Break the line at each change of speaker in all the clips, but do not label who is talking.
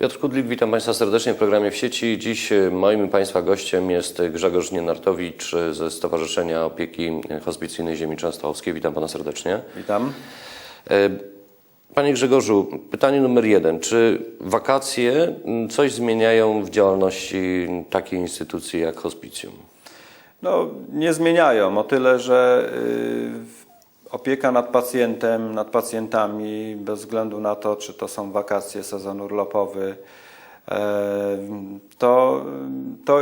Piotr Kudlik, witam Państwa serdecznie w programie w sieci. Dziś e, moim Państwa gościem jest Grzegorz Nienartowicz e, ze Stowarzyszenia Opieki Hospicyjnej Ziemi Częstochowskiej. Witam Pana serdecznie.
Witam.
E, Panie Grzegorzu, pytanie numer jeden. Czy wakacje coś zmieniają w działalności takiej instytucji jak hospicjum?
No, nie zmieniają o tyle, że y, opieka nad pacjentem, nad pacjentami, bez względu na to, czy to są wakacje, sezon urlopowy, e, to, to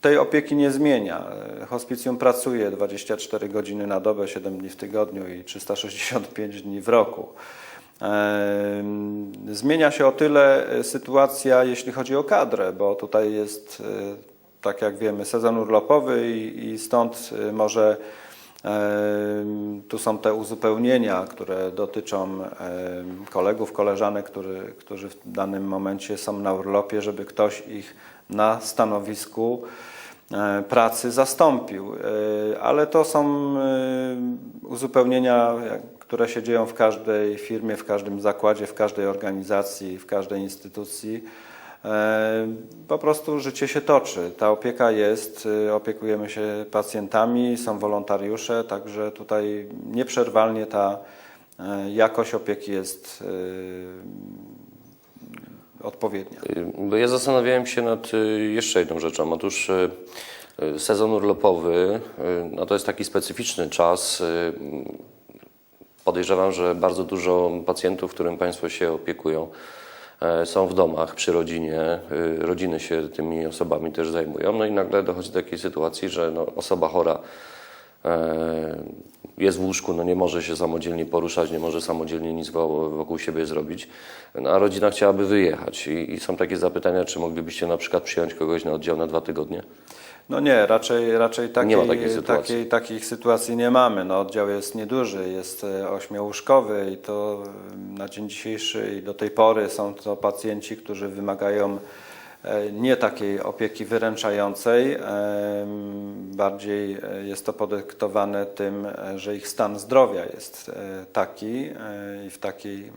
tej opieki nie zmienia. Hospicjum pracuje 24 godziny na dobę, 7 dni w tygodniu i 365 dni w roku. E, Zmienia się o tyle sytuacja, jeśli chodzi o kadrę, bo tutaj jest, e, tak jak wiemy, sezon urlopowy i, i stąd może tu są te uzupełnienia, które dotyczą kolegów, koleżanek, którzy w danym momencie są na urlopie, żeby ktoś ich na stanowisku e, pracy zastąpił. E, Ale to są uzupełnienia, które się dzieją w każdej firmie, w każdym zakładzie, w każdej organizacji, w każdej instytucji. E, Po prostu życie się toczy. Ta opieka jest, e, opiekujemy się pacjentami, są wolontariusze, także tutaj nieprzerwalnie ta e, jakość opieki jest odpowiednia.
Y, Bo ja zastanawiałem się nad y, jeszcze jedną rzeczą. Otóż y, y, sezon urlopowy y, no to jest taki specyficzny czas. y, Podejrzewam, że bardzo dużo pacjentów, którym Państwo się opiekują, są w domach przy rodzinie. y, Rodziny się tymi osobami też zajmują. No i nagle dochodzi do takiej sytuacji, że no, osoba chora e, jest w łóżku, no nie może się samodzielnie poruszać, nie może samodzielnie nic wo- wokół siebie zrobić, no, a rodzina chciałaby wyjechać. I, I są takie zapytania, czy moglibyście na przykład przyjąć kogoś na oddział na dwa tygodnie?
No nie, raczej, raczej takiej,
Nie takiej sytuacji.
takiej, takich sytuacji nie mamy. No, oddział jest nieduży, jest e, ośmiołóżkowy i to e, na dzień dzisiejszy i do tej pory są to pacjenci, którzy wymagają e, nie takiej opieki wyręczającej, em, bardziej e, jest to podyktowane tym, e, że ich stan zdrowia jest e, taki e, i w takiej, mm,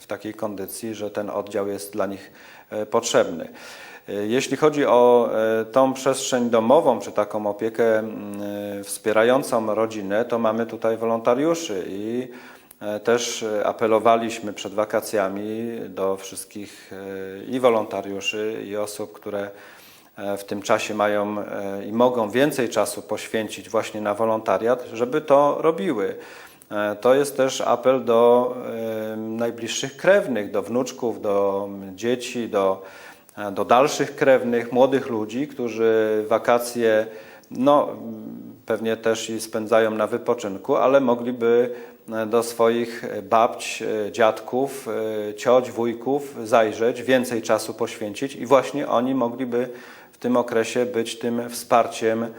w takiej kondycji, że ten oddział jest dla nich e, potrzebny. Jeśli chodzi o e, tą przestrzeń domową, czy taką opiekę mm, e, wspierającą rodzinę, to mamy tutaj wolontariuszy i e, też e, apelowaliśmy przed wakacjami do wszystkich e, i wolontariuszy, i osób, które e, w tym czasie mają e, i mogą więcej czasu poświęcić właśnie na wolontariat, żeby to robiły. E, To jest też apel do e, najbliższych krewnych, do wnuczków, do dzieci, do, e, do dalszych krewnych, młodych ludzi, którzy wakacje no, pewnie też i spędzają na wypoczynku, ale mogliby e, do swoich babć, e, dziadków, e, cioć, wujków zajrzeć, więcej czasu poświęcić i właśnie oni mogliby w tym okresie być tym wsparciem